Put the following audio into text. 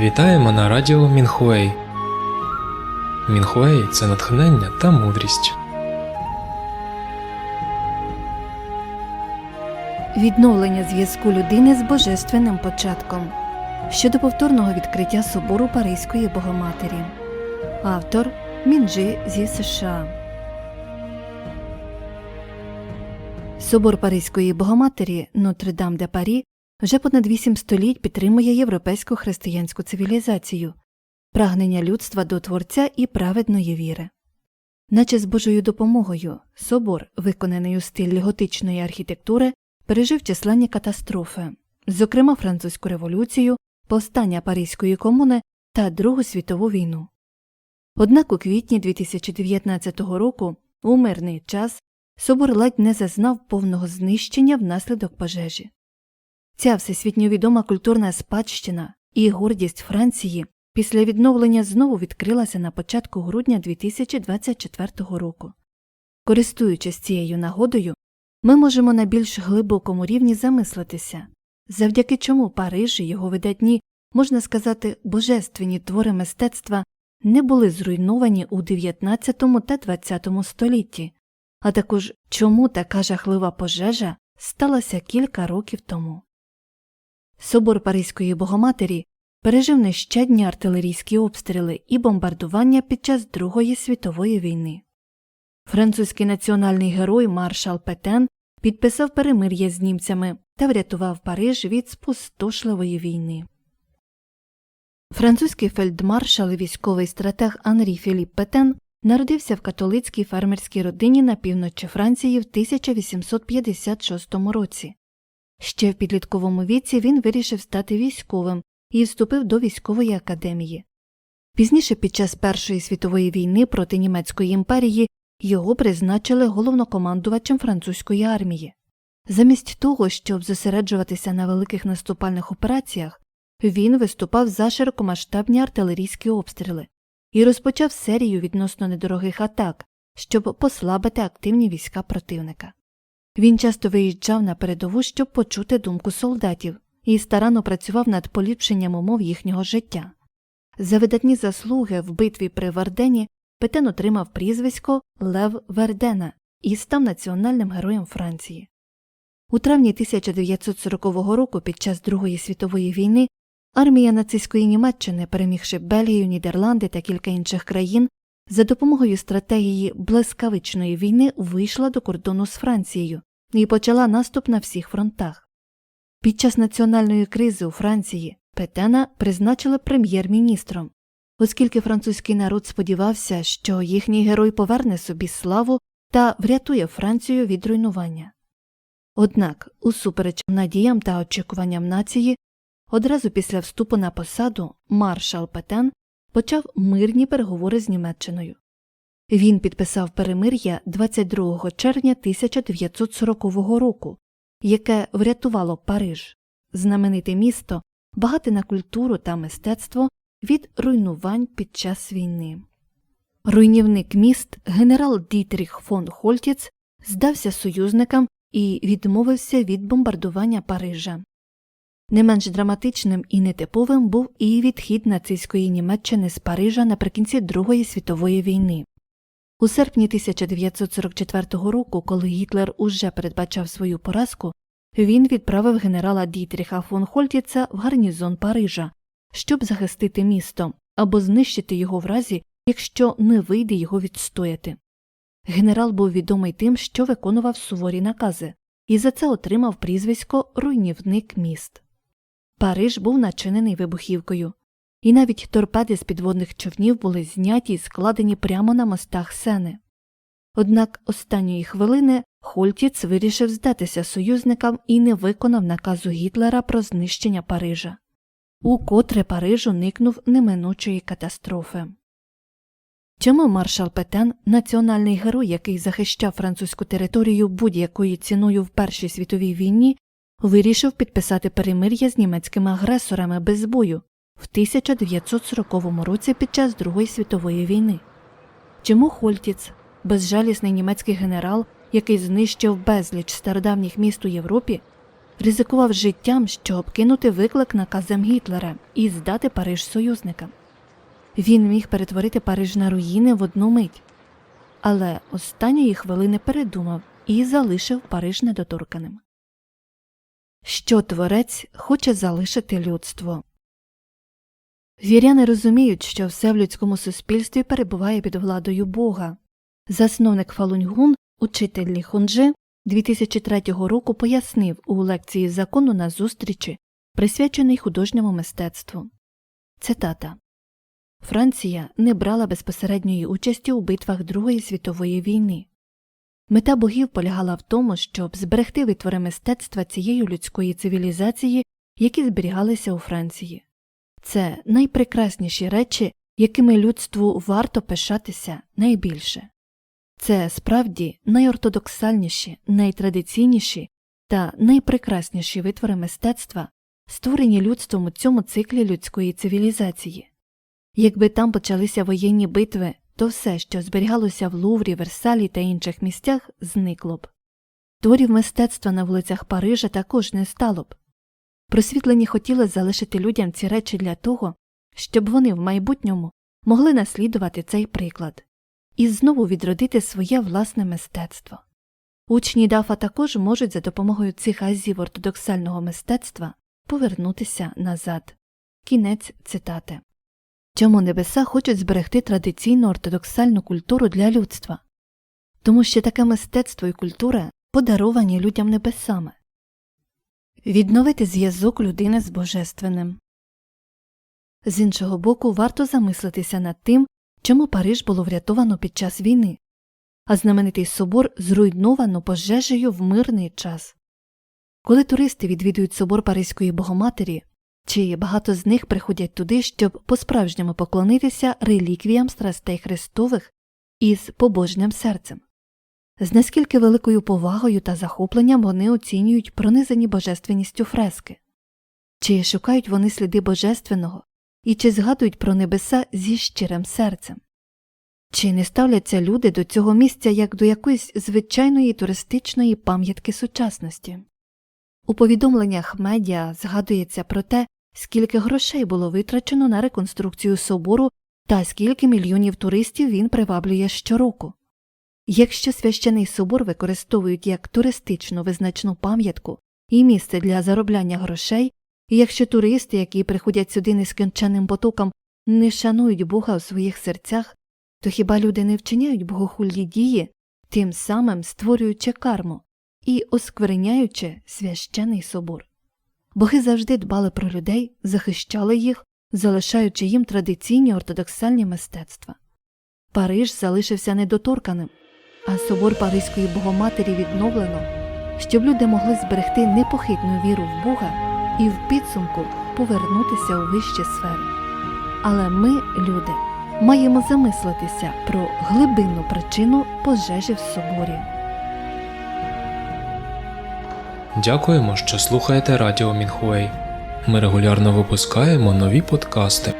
Вітаємо на радіо Мінхуей. Мінхуей це натхнення та мудрість. Відновлення зв'язку людини з божественним початком щодо повторного відкриття собору Паризької Богоматері. Автор Мінджи зі США. Собор Паризької Богоматері Нотр-Дам де Парі вже понад вісім століть підтримує європейську християнську цивілізацію, прагнення людства до Творця і праведної віри. Наче з Божою допомогою собор, виконаний у стилі готичної архітектури, пережив численні катастрофи, зокрема французьку революцію, повстання Паризької комуни та Другу світову війну. Однак у квітні 2019 року, у мирний час, собор ледь не зазнав повного знищення внаслідок пожежі. Ця всесвітньо відома культурна спадщина і гордість Франції після відновлення знову відкрилася на початку грудня 2024 року. Користуючись цією нагодою, ми можемо на більш глибокому рівні замислитися, завдяки чому Париж і його видатні, можна сказати, божественні твори мистецтва не були зруйновані у 19 та 20 столітті, а також чому така жахлива пожежа сталася кілька років тому. Собор Паризької Богоматері пережив нещадні артилерійські обстріли і бомбардування під час Другої світової війни. Французький національний герой маршал Петен підписав перемир'я з німцями та врятував Париж від спустошливої війни. Французький фельдмаршал і військовий стратег Анрі Філіп Петен народився в католицькій фермерській родині на півночі Франції в 1856 році. Ще в підлітковому віці він вирішив стати військовим і вступив до військової академії. Пізніше, під час Першої світової війни проти Німецької імперії, його призначили головнокомандувачем французької армії. Замість того, щоб зосереджуватися на великих наступальних операціях, він виступав за широкомасштабні артилерійські обстріли і розпочав серію відносно недорогих атак, щоб послабити активні війська противника. Він часто виїжджав на передову, щоб почути думку солдатів, і старанно працював над поліпшенням умов їхнього життя. За видатні заслуги в битві при Вардені Петен отримав прізвисько Лев Вердена і став національним героєм Франції. У травні 1940 року під час Другої світової війни армія нацистської Німеччини, перемігши Бельгію, Нідерланди та кілька інших країн, за допомогою стратегії блискавичної війни вийшла до кордону з Францією і почала наступ на всіх фронтах. Під час національної кризи у Франції Петена призначили прем'єр-міністром, оскільки французький народ сподівався, що їхній герой поверне собі славу та врятує Францію від руйнування. Однак, усупереч надіям та очікуванням нації, одразу після вступу на посаду маршал Петен почав мирні переговори з Німеччиною. Він підписав перемир'я 22 червня 1940 року, яке врятувало Париж, знамените місто, багате на культуру та мистецтво від руйнувань під час війни. Руйнівник міст генерал Дітріх фон Хольтіц здався союзникам і відмовився від бомбардування Парижа. Не менш драматичним і нетиповим був і відхід нацистської Німеччини з Парижа наприкінці Другої світової війни. У серпні 1944 року, коли Гітлер уже передбачав свою поразку, він відправив генерала Дітріха фон Хольтіца в гарнізон Парижа, щоб захистити місто або знищити його в разі, якщо не вийде його відстояти. Генерал був відомий тим, що виконував суворі накази, і за це отримав прізвисько руйнівник міст. Париж був начинений вибухівкою, і навіть торпеди з підводних човнів були зняті і складені прямо на мостах сени. Однак останньої хвилини Хольтіц вирішив здатися союзникам і не виконав наказу Гітлера про знищення Парижа. Укотре Париж уникнув неминучої катастрофи. Чому маршал Петен, національний герой, який захищав французьку територію будь-якою ціною в Першій світовій війні, вирішив підписати перемир'я з німецькими агресорами без бою в 1940 році під час Другої світової війни? Чому Хольтіц, безжалісний німецький генерал, який знищив безліч стародавніх міст у Європі, ризикував життям, щоб кинути виклик наказам Гітлера і здати Париж союзникам. Він міг перетворити Париж на руїни в одну мить, але останньої хвилини передумав і залишив Париж недоторканим. Що творець хоче залишити людство? Віряни розуміють, що все в людському суспільстві перебуває під владою Бога. Засновник Фалуньгун, учитель Ліхунджи, 2003 року пояснив у лекції закону на зустрічі, присвяченій художньому мистецтву. Цитата Франція не брала безпосередньої участі у битвах Другої світової війни. Мета богів полягала в тому, щоб зберегти витвори мистецтва цієї людської цивілізації, які зберігалися у Франції. Це найпрекрасніші речі, якими людству варто пишатися найбільше. Це справді найортодоксальніші, найтрадиційніші та найпрекрасніші витвори мистецтва, створені людством у цьому циклі людської цивілізації. Якби там почалися воєнні битви, то все, що зберігалося в Луврі, Версалі та інших місцях, зникло б. Творів мистецтва на вулицях Парижа також не стало б. Просвітлені хотіли залишити людям ці речі для того, щоб вони в майбутньому могли наслідувати цей приклад і знову відродити своє власне мистецтво. Учні Дафа також можуть за допомогою цих азів ортодоксального мистецтва повернутися назад. Кінець цитати. Чому небеса хочуть зберегти традиційну ортодоксальну культуру для людства? Тому що таке мистецтво і культура подаровані людям небесами. Відновити зв'язок людини з божественним. З іншого боку, варто замислитися над тим, чому Париж було врятовано під час війни, а знаменитий собор зруйновано пожежею в мирний час. Коли туристи відвідують собор Паризької Богоматері, чи багато з них приходять туди, щоб по-справжньому поклонитися реліквіям страстей Христових із побожним серцем. З наскільки великою повагою та захопленням вони оцінюють пронизані божественністю фрески, чи шукають вони сліди божественного і чи згадують про небеса зі щирим серцем, чи не ставляться люди до цього місця як до якоїсь звичайної туристичної пам'ятки сучасності. У повідомленнях медіа згадується про те, скільки грошей було витрачено на реконструкцію собору та скільки мільйонів туристів він приваблює щороку. Якщо священий собор використовують як туристичну визначну пам'ятку і місце для заробляння грошей, і якщо туристи, які приходять сюди нескінченним потоком, не шанують Бога у своїх серцях, то хіба люди не вчиняють богохульні дії, тим самим створюючи карму і оскверняючи священий собор? Боги завжди дбали про людей, захищали їх, залишаючи їм традиційні ортодоксальні мистецтва. Париж залишився недоторканим, а собор Паризької Богоматері відновлено, щоб люди могли зберегти непохитну віру в Бога і в підсумку повернутися у вищі сфери. Але ми, люди, маємо замислитися про глибинну причину пожежі в соборі. Дякуємо, що слухаєте Радіо Мінхуей. Ми регулярно випускаємо нові подкасти.